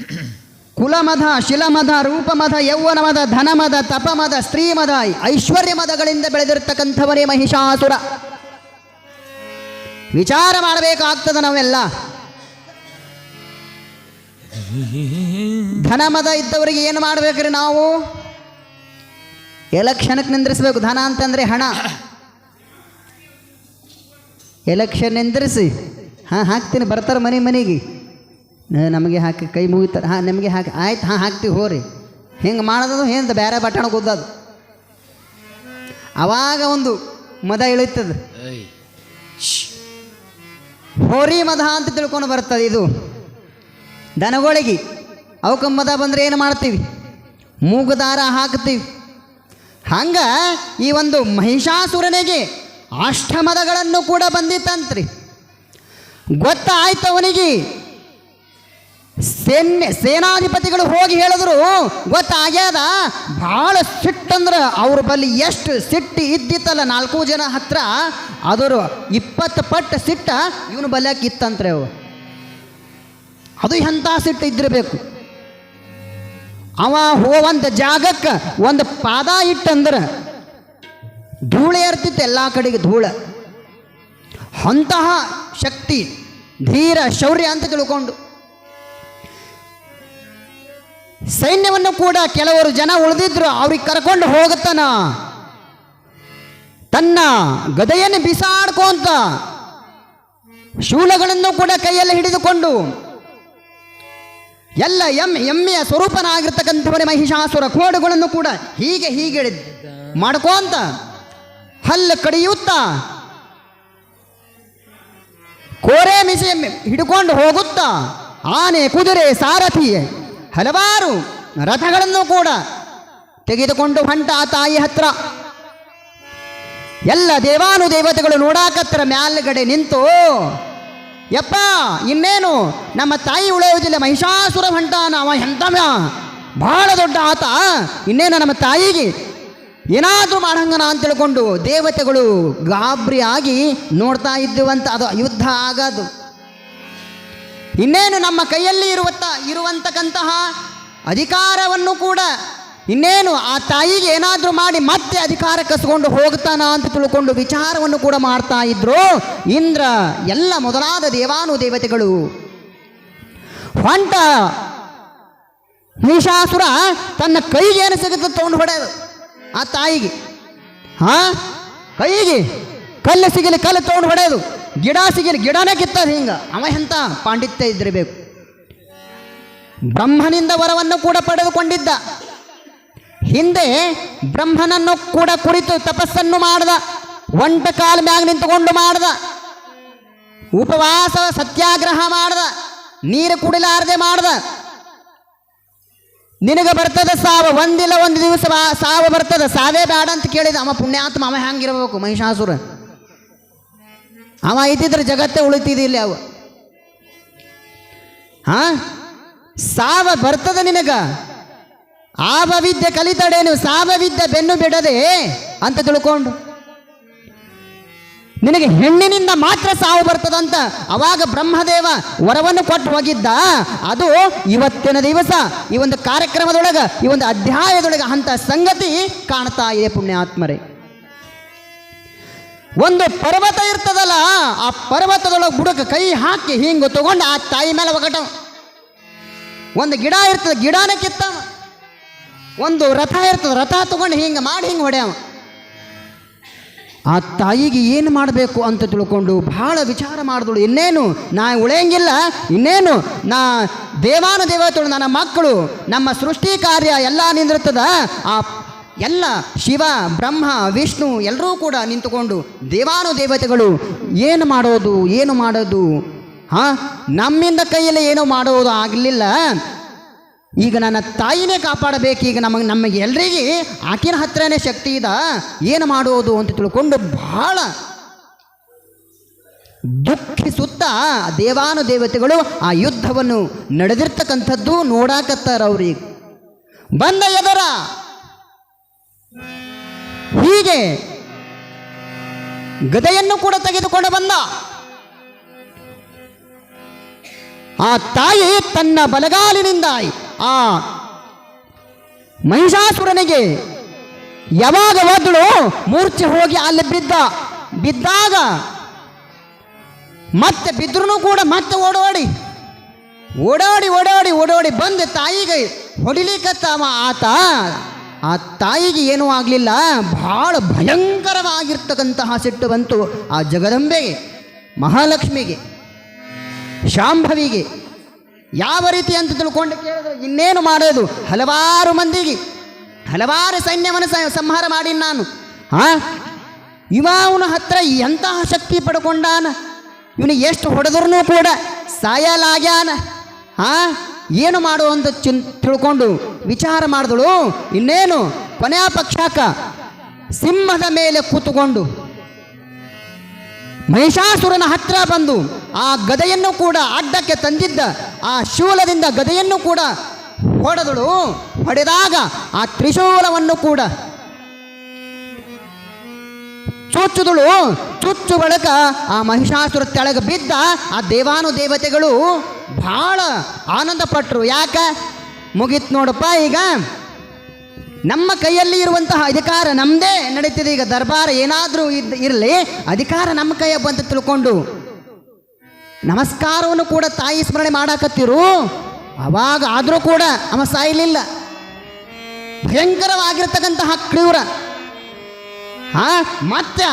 ಕುಲಮದ, ಶಿಲಮದ, ರೂಪಮದ, ಯೌವನಮದ, ಧನಮದ, ತಪಮದ, ಸ್ತ್ರೀಮದ ಐಶ್ವರ್ಯ ಮದಗಳಿಂದ ಬೆಳೆದಿರ್ತಕ್ಕಂಥವನೇ ಮಹಿಷಾಸುರ. ವಿಚಾರ ಮಾಡಬೇಕಾಗ್ತದೆ ನಾವೆಲ್ಲ. ಧನಮದ ಇದ್ದವರಿಗೆ ಏನು ಮಾಡ್ಬೇಕ್ರಿ ನಾವು? ಎಲೆಕ್ಷನ್ಗೆ ನಿಂದ್ರಿಸ್ಬೇಕು. ಧನ ಅಂತಂದ್ರೆ ಹಣ. ಎಲೆಕ್ಷನ್ ನಿಂದ್ರಿಸಿ. ಹಾ, ಹಾಕ್ತೀನಿ. ಬರ್ತಾರೆ ಮನೆ ಮನೆಗೆ. ನಮಗೆ ಹಾಕಿ ಕೈ ಮುಗಿತಾರೆ ಹಾಂ ನಿಮಗೆ ಹಾಕಿ ಆಯ್ತು ಹಾಂ ಹಾಕ್ತೀವಿ ಹೋರಿ. ಹಿಂಗೆ ಮಾಡೋದು ಹಿಂದೆ ಬೇರೆ ಬಟ್ಟಣ ಗುದ್ದದು. ಅವಾಗ ಒಂದು ಮದ ಇಳಿತದ. ಹೋರಿ ಮದ ಅಂತ ತಿಳ್ಕೊಂಡು ಬರ್ತದೆ ಇದು. ದನಗಳಿಗೆ ಅವಕ್ಕೆ ಮದ ಬಂದರೆ ಏನು ಮಾಡ್ತೀವಿ? ಮೂಗುದಾರ ಹಾಕ್ತೀವಿ. ಹಂಗ ಈ ಒಂದು ಮಹಿಷಾಸುರನಿಗೆ ಅಷ್ಟಮದಗಳನ್ನು ಕೂಡ ಬಂದಿತ್ತಂತ್ರಿ. ಗೊತ್ತಾಯ್ತು ಅವನಿಗೆ ಸೇನೆ, ಸೇನಾಧಿಪತಿಗಳು ಹೋಗಿ ಹೇಳಿದ್ರು, ಗೊತ್ತಾಗ್ಯದ? ಭಾಳ ಸಿಟ್ಟಂದ್ರೆ ಅವ್ರ ಬಳಿ ಎಷ್ಟು ಸಿಟ್ಟು ಇದ್ದಿತ್ತಲ್ಲ ನಾಲ್ಕು ಜನ ಹತ್ರ? ಅದರ ಇಪ್ಪತ್ತು ಪಟ್ಟು ಸಿಟ್ಟ ಇವನು ಬಲ್ಯಾಕೆ ಇತ್ತಂತ್ರೆ ಅವು. ಅದು ಎಂಥ ಸಿಟ್ಟು ಇದ್ದಿರಬೇಕು? ಅವ ಹೋವಂತ ಜಾಗಕ್ಕೆ ಒಂದು ಪಾದ ಇಟ್ಟಂದ್ರೆ ಧೂಳು ಇರ್ತಿತ್ತು ಎಲ್ಲ ಕಡೆಗೆ ಧೂಳ. ಅಂತಹ ಶಕ್ತಿ, ಧೀರ ಶೌರ್ಯ ಅಂತ ತಿಳ್ಕೊಂಡು ಸೈನ್ಯವನ್ನು ಕೂಡ ಕೆಲವರು ಜನ ಉಳಿದಿದ್ರು, ಅವ್ರಿಗೆ ಕರ್ಕೊಂಡು ಹೋಗುತ್ತಾನ? ತನ್ನ ಗದೆಯನ್ನು ಬಿಸಾಡ್ಕೊಂತ ಶೂಲಗಳನ್ನು ಕೂಡ ಕೈಯಲ್ಲಿ ಹಿಡಿದುಕೊಂಡು ಎಲ್ಲ ಎಮ್ಮೆ ಎಮ್ಮೆಯ ಸ್ವರೂಪನಾಗಿರ್ತಕ್ಕಂಥವನೇ ಮಹಿಷಾಸುರ ಕೋಡುಗಳನ್ನು ಕೂಡ ಹೀಗೆ ಹೀಗೆ ಮಾಡ್ಕೊಂತ ಹಲ್ಲು ಕಡಿಯುತ್ತಾ ಕೋರೆ ಮಿಸೆ ಹಿಡ್ಕೊಂಡು ಹೋಗುತ್ತಾ, ಆನೆ, ಕುದುರೆ, ಸಾರಥಿ ಹಲವಾರು ರಥಗಳನ್ನು ಕೂಡ ತೆಗೆದುಕೊಂಡು ಹೊಂಟ ಆ ತಾಯಿ ಹತ್ರ. ಎಲ್ಲ ದೇವಾನು ದೇವತೆಗಳು ನೋಡಾಕತ್ರ ಮ್ಯಾಲ್ಗಡೆ ನಿಂತು, ಯಪ್ಪ, ಇನ್ನೇನು? ನಮ್ಮ ತಾಯಿ ಉಳಿಯೋದಿಲ್ಲ ಮಹಿಷಾಸುರ ಹೊಂಟ ನಾವ ಎಂತ ಬಹಳ ದೊಡ್ಡ ಆತ, ಇನ್ನೇನು ನಮ್ಮ ತಾಯಿಗೆ? ಏನಾದರೂ ಮಾಡಂಗನ ಅಂತ ತಿಳ್ಕೊಂಡು ದೇವತೆಗಳು ಗಾಬರಿ ಆಗಿ ನೋಡ್ತಾ ಇದ್ದುವಂತ ಅದು ಯುದ್ಧ ಆಗೋದು. ಇನ್ನೇನು ನಮ್ಮ ಕೈಯಲ್ಲಿ ಇರುವತ್ತ, ಇರುವಂತಕ್ಕಂತಹ ಅಧಿಕಾರವನ್ನು ಕೂಡ ಇನ್ನೇನು ಆ ತಾಯಿಗೆ ಏನಾದರೂ ಮಾಡಿ ಮತ್ತೆ ಅಧಿಕಾರ ಕಸ್ಕೊಂಡು ಹೋಗ್ತಾನ ಅಂತ ತಿಳ್ಕೊಂಡು ವಿಚಾರವನ್ನು ಕೂಡ ಮಾಡ್ತಾ ಇದ್ರು. ಇಂದ್ರ, ಎಲ್ಲ ಮೊದಲಾದ ದೇವಾನು ದೇವತೆಗಳು ಹೊಂಟ ಮಹಿಷಾಸುರ ತನ್ನ ಕೈಗೆ ಏನು ಸಿಗುತ್ತೆ ತಗೊಂಡು ಹೊಡೆದು ಆ ತಾಯಿಗೆ. ಹಾ ಕೈಗೆ ಕಲ್ಲು ಸಿಗಲಿ ಕಲ್ಲು ತಗೊಂಡು ಹೊಡೆಯೋದು ಗಿಡ ಸಿಗಿಲ್ಲ ಗಿಡನೇ ಕಿತ್ತದ ಹಿಂಗ. ಅವ ಎಂತ ಪಾಂಡಿತ್ಯ ಇದ್ದಿರಬೇಕು. ಬ್ರಹ್ಮನಿಂದ ವರವನ್ನು ಕೂಡ ಪಡೆದುಕೊಂಡಿದ್ದ. ಹಿಂದೆ ಬ್ರಹ್ಮನನ್ನು ಕೂಡ ಕುರಿತು ತಪಸ್ಸನ್ನು ಮಾಡ್ದ. ಒಂಟ ಕಾಲ ಮ್ಯಾಗ ನಿಂತುಕೊಂಡು ಮಾಡ್ದ. ಉಪವಾಸ, ಸತ್ಯಾಗ್ರಹ ಮಾಡ್ದ. ನೀರು ಕುಡಿಲಾರದೆ ಮಾಡ್ದ. ನಿನಗೆ ಬರ್ತದ ಸಾವ, ಒಂದಿಲ್ಲ ಒಂದು ದಿವಸ ಸಾವ ಬರ್ತದ. ಸಾವೇ ಬೇಡ ಅಂತ ಕೇಳಿದ. ಅವ ಪುಣ್ಯಾತ್ಮ, ಅವ ಹೆಂಗಿರ್ಬೇಕು ಮಹಿಷಾಸುರ. ಅವ ಇದ್ದಿದ್ರೆ ಜಗತ್ತೇ ಉಳಿತಿದ್ದಿಲ್ಲ ಅವ. ಹಾ? ಸಾವ ಬರ್ತದ ನಿನಗ? ಆವ ವಿದ್ಯೆ ಕಲಿತಡೇನು ಸಾವ ವಿದ್ಯೆ ಬೆನ್ನು ಬಿಡದೆ ಅಂತ ತಿಳ್ಕೊಂಡು. ನಿನಗೆ ಹೆಣ್ಣಿನಿಂದ ಮಾತ್ರ ಸಾವು ಬರ್ತದಂತ ಅವಾಗ ಬ್ರಹ್ಮದೇವ ವರವನ್ನು ಕೊಟ್ಟು ಹೋಗಿದ್ದ. ಅದು ಇವತ್ತಿನ ದಿವಸ, ಈ ಒಂದು ಕಾರ್ಯಕ್ರಮದೊಳಗೆ, ಈ ಒಂದು ಅಧ್ಯಾಯದೊಳಗೆ ಅಂತ ಸಂಗತಿ ಕಾಣ್ತಾ ಇದೆ ಪುಣ್ಯಾತ್ಮರೇ. ಒಂದು ಪರ್ವತ ಇರ್ತದಲ್ಲ, ಆ ಪರ್ವತದೊಳಗೆ ಬುಡಕ್ಕೆ ಕೈ ಹಾಕಿ ಹಿಂಗೆ ತಗೊಂಡು ಆ ತಾಯಿ ಮೇಲೆ ಒಗಟ ಒಂದು ಗಿಡ ಇರ್ತದೆ, ಗಿಡನ ಕಿತ್ತವ. ಒಂದು ರಥ ಇರ್ತದೆ, ರಥ ತಗೊಂಡು ಹಿಂಗೆ ಮಾಡಿ ಹಿಂಗೆ ಹೊಡೆಯವ. ಆ ತಾಯಿಗೆ ಏನು ಮಾಡಬೇಕು ಅಂತ ತಿಳ್ಕೊಂಡು ಬಹಳ ವಿಚಾರ ಮಾಡಿದಳು, ಇನ್ನೇನು, ನಾ ಉಳಿಯಂಗಿಲ್ಲ, ಇನ್ನೇನು, ನಾ ದೇವಾನು ದೇವತೆಗಳು ನನ್ನ ಮಕ್ಕಳು, ನಮ್ಮ ಸೃಷ್ಟಿ ಕಾರ್ಯ ಎಲ್ಲ ನಿಂದಿರ್ತದ, ಆ ಎಲ್ಲ ಶಿವ, ಬ್ರಹ್ಮ, ವಿಷ್ಣು ಎಲ್ಲರೂ ಕೂಡ ನಿಂತುಕೊಂಡು ದೇವಾನು ದೇವತೆಗಳು ಏನು ಮಾಡೋದು ಏನು ಮಾಡೋದು? ಹಾ, ನಮ್ಮಿಂದ ಕೈಯಲ್ಲಿ ಏನೂ ಮಾಡೋದು ಆಗಲಿಲ್ಲ. ಈಗ ನನ್ನ ತಾಯಿನೇ ಕಾಪಾಡಬೇಕು. ಈಗ ನಮಗೆ ನಮಗೆ ಎಲ್ರಿಗೆ ಆಕಿನ ಹತ್ರನೇ ಶಕ್ತಿ ಇದ. ಏನು ಮಾಡೋದು ಅಂತ ತಿಳ್ಕೊಂಡು ಬಹಳ ದುಃಖಿಸುತ್ತಾ ದೇವಾನು ದೇವತೆಗಳು ಆ ಯುದ್ಧವನ್ನು ನಡೆದಿರ್ತಕ್ಕಂಥದ್ದು ನೋಡಾಕತ್ತಾರ ಅವ್ರಿಗೆ. ಬಂದ ಎದರ? ಹೀಗೆ ಗದೆಯನ್ನು ಕೂಡ ತೆಗೆದುಕೊಂಡು ಬಂದ. ಆ ತಾಯಿ ತನ್ನ ಬಲಗಾಲಿನಿಂದ ಆ ಮಹಿಷಾಸುರನಿಗೆ ಯಾವಾಗ ಹೋದಳು? ಮೂರ್ಛೆ ಹೋಗಿ ಅಲ್ಲಿ ಬಿದ್ದ. ಬಿದ್ದಾಗ ಮತ್ತೆ ಬಿದ್ರೂ ಕೂಡ ಮತ್ತೆ ಓಡೋಡಿ, ಓಡಾಡಿ ಓಡಾಡಿ ಓಡಾಡಿ ಬಂದು ತಾಯಿಗೆ ಹೊಡಿಲಿಕ್ಕತ್ತ ಆತ ಆ ತಾಯಿಗೆ ಏನೂ ಆಗಲಿಲ್ಲ. ಭಾಳ ಭಯಂಕರವಾಗಿರ್ತಕ್ಕಂತಹ ಸಿಟ್ಟು ಬಂತು ಆ ಜಗದಂಬೆಗೆ, ಮಹಾಲಕ್ಷ್ಮಿಗೆ, ಶಾಂಭವಿಗೆ. ಯಾವ ರೀತಿ ಅಂತ ತಿಳ್ಕೊಂಡು ಕೇಳಿದ್ರು ಇನ್ನೇನು ಮಾಡೋದು? ಹಲವಾರು ಮಂದಿಗೆ, ಹಲವಾರು ಸೈನ್ಯವನ್ನು ಸಂಹಾರ ಮಾಡಿ ನಾನು. ಹಾ ಇವ ಅವನ ಹತ್ರ ಎಂತಹ ಶಕ್ತಿ ಪಡ್ಕೊಂಡಾನ? ಇವನು ಎಷ್ಟು ಹೊಡೆದ್ರೂ ಕೂಡ ಸಾಯಲಾಗ್ಯಾನ. ಹಾ ಏನು ಮಾಡು ಅಂತ ಚಿನ್ ತಿಳ್ಕೊಂಡು ವಿಚಾರ ಮಾಡಿದಳು. ಇನ್ನೇನು? ಕೊನೆಯ ಪಕ್ಷಾಕ ಸಿಂಹದ ಮೇಲೆ ಕೂತುಕೊಂಡು ಮಹಿಷಾಸುರನ ಹತ್ರ ಬಂದು ಆ ಗದೆಯನ್ನು ಕೂಡ ಅಡ್ಡಕ್ಕೆ ತಂದಿದ್ದ ಆ ಶೂಲದಿಂದ ಗದೆಯನ್ನು ಕೂಡ ಹೊಡೆದಳು. ಹೊಡೆದಾಗ ಆ ತ್ರಿಶೂಲವನ್ನು ಕೂಡ ಚುಚ್ಚುದಳು ಚುಚ್ಚು ಬಳಕ ಆ ಮಹಿಷಾಸುರ ತೆಳಗೆ ಬಿದ್ದ ಆ ದೇವಾನು ದೇವತೆಗಳು ಬಹಳ ಆನಂದ ಪಟ್ಟರು ಯಾಕ? ಮುಗೀತು ನೋಡಪ್ಪ ಈಗ. ನಮ್ಮ ಕೈಯಲ್ಲಿ ಇರುವಂತಹ ಅಧಿಕಾರ ನಮ್ಮದೇ ನಡೀತಿದೆ. ಈಗ ದರ್ಬಾರ ಏನಾದರೂ ಇದ್ ಇರಲಿ, ಅಧಿಕಾರ ನಮ್ಮ ಕೈಯ ಬಂತ ತಿಳ್ಕೊಂಡು. ನಮಸ್ಕಾರವನ್ನು ಕೂಡ ತಾಯಿ ಸ್ಮರಣೆ ಮಾಡಾಕತ್ತಿರು. ಅವಾಗ ಆದರೂ ಕೂಡ ಅವ ಸಾಯಲಿಲ್ಲ. ಭಯಂಕರವಾಗಿರ್ತಕ್ಕಂತಹ ಕ್ರೂರ. ಹಾ ಮತ್ತೆ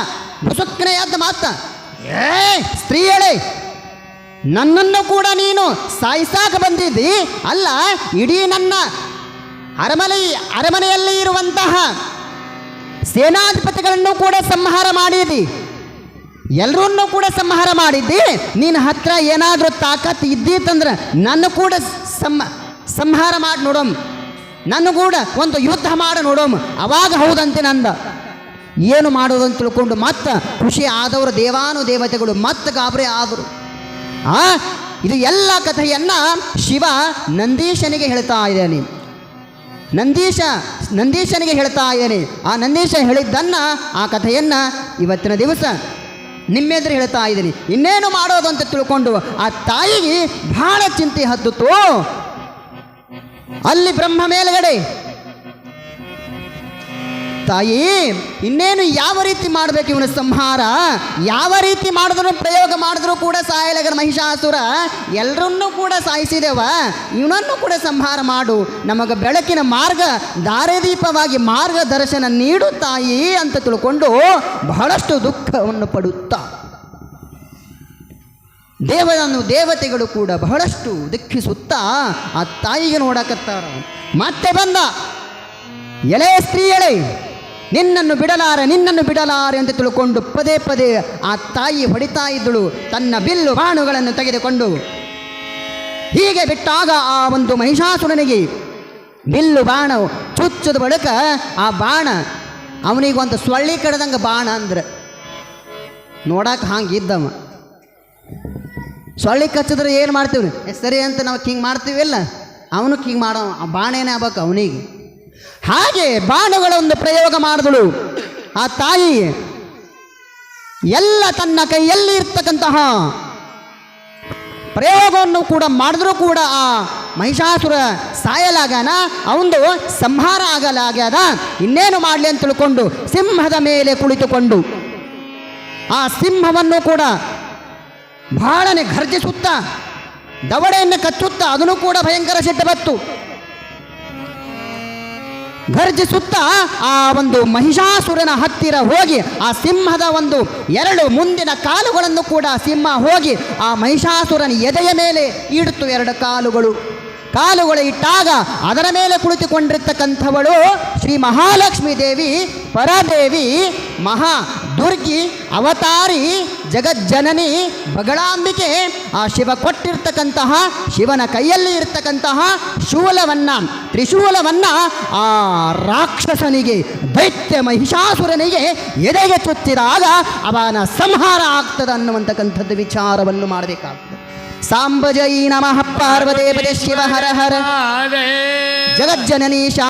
ಮುಸುಕ್ನೆ ಎದ್ದ ಮಾತ? ಏ, ಸ್ತ್ರೀಯಳೇ ನನ್ನನ್ನು ಕೂಡ ನೀನು ಸಾಯಿಸಾಕ ಬಂದಿದ್ದಿ? ಅಲ್ಲ, ಇಡೀ ನನ್ನ ಅರಮನೆ, ಅರಮನೆಯಲ್ಲಿ ಇರುವಂತಹ ಸೇನಾಧಿಪತಿಗಳನ್ನು ಕೂಡ ಸಂಹಾರ ಮಾಡಿದಿ ಎಲ್ಲರನ್ನೂ ಕೂಡ ಸಂಹಾರ ಮಾಡಿದ್ದಿ. ನಿನ್ನ ಹತ್ರ ಏನಾದರೂ ತಾಕತ್ ಇದ್ದೀತಂದ್ರೆ ನನ್ನ ಕೂಡ ಸಂಹಾರ ಮಾಡಿ ನೋಡೋಮ್. ನನ್ನ ಕೂಡ ಒಂದು ಯುದ್ಧ ಮಾಡಿ ನೋಡೋಮ್. ಅವಾಗ ಹೌದಂತೆ ನಂದ. ಏನು ಮಾಡೋದು ಅಂತ ತಿಳ್ಕೊಂಡು ಮತ್ತೆ ಖುಷಿ ಆದವರು ದೇವಾನು ದೇವತೆಗಳು, ಮತ್ತೆ ಗಾಬರಿ ಆದರು. ಆ? ಇದು ಎಲ್ಲ ಕಥೆಯನ್ನು ಶಿವ ನಂದೀಶನಿಗೆ ಹೇಳ್ತಾ ಇದ್ದಾನೆ. ನಂದೀಶ, ನಂದೀಶನಿಗೆ ಹೇಳ್ತಾ ಇದ್ದಾನೆ. ಆ ನಂದೀಶ ಹೇಳಿದ್ದನ್ನ, ಆ ಕಥೆಯನ್ನ ಇವತ್ತಿನ ದಿವಸ ನಿಮ್ಮೆದುರು ಹೇಳ್ತಾ ಇದ್ದೀನಿ. ಇನ್ನೇನು ಮಾಡೋದು ಅಂತ ತಿಳ್ಕೊಂಡು ಆ ತಾಯಿಗೆ ಬಹಳ ಚಿಂತೆ ಹತ್ತಿತು ಅಲ್ಲಿ ಬ್ರಹ್ಮ ಮೇಲ್ಗಡೆ ತಾಯಿ, ಇನ್ನೇನು ಯಾವ ರೀತಿ ಮಾಡಬೇಕು ಇವನ ಸಂಹಾರ? ಯಾವ ರೀತಿ ಮಾಡಿದ್ರು ಪ್ರಯೋಗ ಮಾಡಿದ್ರು ಕೂಡ ಸಾಯಲಗರ ಮಹಿಷಾಸುರ ಎಲ್ಲರನ್ನೂ ಕೂಡ ಸಾಯಿಸಿದೆವ. ಇವನನ್ನು ಕೂಡ ಸಂಹಾರ ಮಾಡು. ನಮಗೆ ಬೆಳಕಿನ ಮಾರ್ಗ, ದಾರಿದೀಪವಾಗಿ ಮಾರ್ಗದರ್ಶನ ನೀಡು ತಾಯಿ ಅಂತ ತಿಳ್ಕೊಂಡು ಬಹಳಷ್ಟು ದುಃಖವನ್ನು ಪಡುತ್ತಾ. ದೇವರನ್ನು ದೇವತೆಗಳು ಕೂಡ ಬಹಳಷ್ಟು ದುಃಖಿಸುತ್ತಾ ಆ ತಾಯಿಗೆ ನೋಡಕತ್ತಾರ. ಮತ್ತೆ ಬಂದ ಎಳೆ ಸ್ತ್ರೀ ಎಳೆ ನಿನ್ನನ್ನು ಬಿಡಲಾರೆ ನಿನ್ನನ್ನು ಬಿಡಲಾರೆ ಅಂತ ತಿಳ್ಕೊಂಡು ಪದೇ ಪದೇ ಆ ತಾಯಿ ಹೊಡಿತಾ ಇದ್ದಳು. ತನ್ನ ಬಿಲ್ಲು ಬಾಣುಗಳನ್ನು ತೆಗೆದುಕೊಂಡು. ಹೀಗೆ ಬಿಟ್ಟಾಗ ಆ ಒಂದು ಮಹಿಷಾಸುರನಿಗೆ ಬಿಲ್ಲು ಬಾಣ ಚುಚ್ಚದ ಬಳಿಕ ಆ ಬಾಣ ಅವನಿಗೆ ಒಂದು ಸೊಳ್ಳಿ ಕಡದಂಗೆ ಬಾಣ ಅಂದ್ರೆ. ನೋಡಕ್ಕೆ ಹಂಗಿದ್ದವ ಸೊಳ್ಳಿ ಕಚ್ಚಿದ್ರೆ ಏನು ಮಾಡ್ತೀವಿ ಸರಿ ಅಂತ ನಾವು ಹಿಂಗೆ ಮಾಡ್ತೀವಿಲ್ಲ ಅವನು ಹಿಂಗೆ ಮಾಡೋ, ಆ ಬಾಣ ಏನೇ ಆಗ್ಬೇಕು ಅವನಿಗೆ. ಹಾಗೆ ಬಾಣುಗಳೊಂದು ಪ್ರಯೋಗ ಮಾಡಿದಳು. ಆ ತಾಯಿ, ಎಲ್ಲ ತನ್ನ ಕೈಯಲ್ಲಿ ಇರ್ತಕ್ಕಂತಹ ಪ್ರಯೋಗವನ್ನು ಕೂಡ ಮಾಡಿದ್ರೂ ಕೂಡ ಆ ಮಹಿಷಾಸುರ ಸಾಯಲಾಗನ ಅವಂದು ಸಂಹಾರ ಆಗಲಾಗ್ಯದ. ಇನ್ನೇನು ಮಾಡಲಿ ಅಂತ ತಿಳ್ಕೊಂಡು ಸಿಂಹದ ಮೇಲೆ ಕುಳಿತುಕೊಂಡು ಆ ಸಿಂಹವನ್ನು ಕೂಡ ಬಹಳನೆ ಘರ್ಜಿಸುತ್ತಾ, ದವಡೆಯನ್ನು ಕಚ್ಚುತ್ತಾ, ಅದನ್ನು ಕೂಡ ಭಯಂಕರ ಸಿಟ್ಟು ಬತ್ತು. ಘರ್ಜಿಸುತ್ತಾ ಆ ಒಂದು ಮಹಿಷಾಸುರನ ಹತ್ತಿರ ಹೋಗಿ, ಆ ಸಿಂಹದ ಒಂದು ಎರಡು ಮುಂದಿನ ಕಾಲುಗಳನ್ನು ಕೂಡ ಸಿಂಹ ಹೋಗಿ, ಆ ಮಹಿಷಾಸುರನ ಎದೆಯ ಮೇಲೆ ಇಡುತ್ತು ಎರಡು ಕಾಲುಗಳು. ಕಾಲುಗಳು ಇಟ್ಟಾಗ ಅದರ ಮೇಲೆ ಕುಳಿತುಕೊಂಡಿರ್ತಕ್ಕಂಥವಳು ಶ್ರೀ ಮಹಾಲಕ್ಷ್ಮೀ ದೇವಿ, ಪರದೇವಿ, ಮಹಾ ದುರ್ಗಿ ಅವತಾರಿ ಜಗಜ್ಜನನಿ ಬಗಳಾಂಬಿಕೆ ಆ ಶಿವ ಕೊಟ್ಟಿರ್ತಕ್ಕಂತಹ ಶಿವನ ಕೈಯಲ್ಲಿ ಇರ್ತಕ್ಕಂತಹ ಶೂಲವನ್ನ ತ್ರಿಶೂಲವನ್ನ ಆ ರಾಕ್ಷಸನಿಗೆ ದೈತ್ಯ ಮಹಿಷಾಸುರನಿಗೆ ಎದೆಗೆ ಚುತ್ತಿದಾಗ ಅವನ ಸಂಹಾರ ಆಗ್ತದೆ ಅನ್ನುವಂತಕ್ಕಂಥದ್ದು ವಿಚಾರವನ್ನು ಮಾಡಬೇಕಾಗ್ತದೆ. ಸಾಂಬಜೈ ನಮಃ ಪಾರ್ವದೇವತೆ ಶಿವ ಹರ ಹರ. ಜಗಜ್ಜನನಿ ಶಾ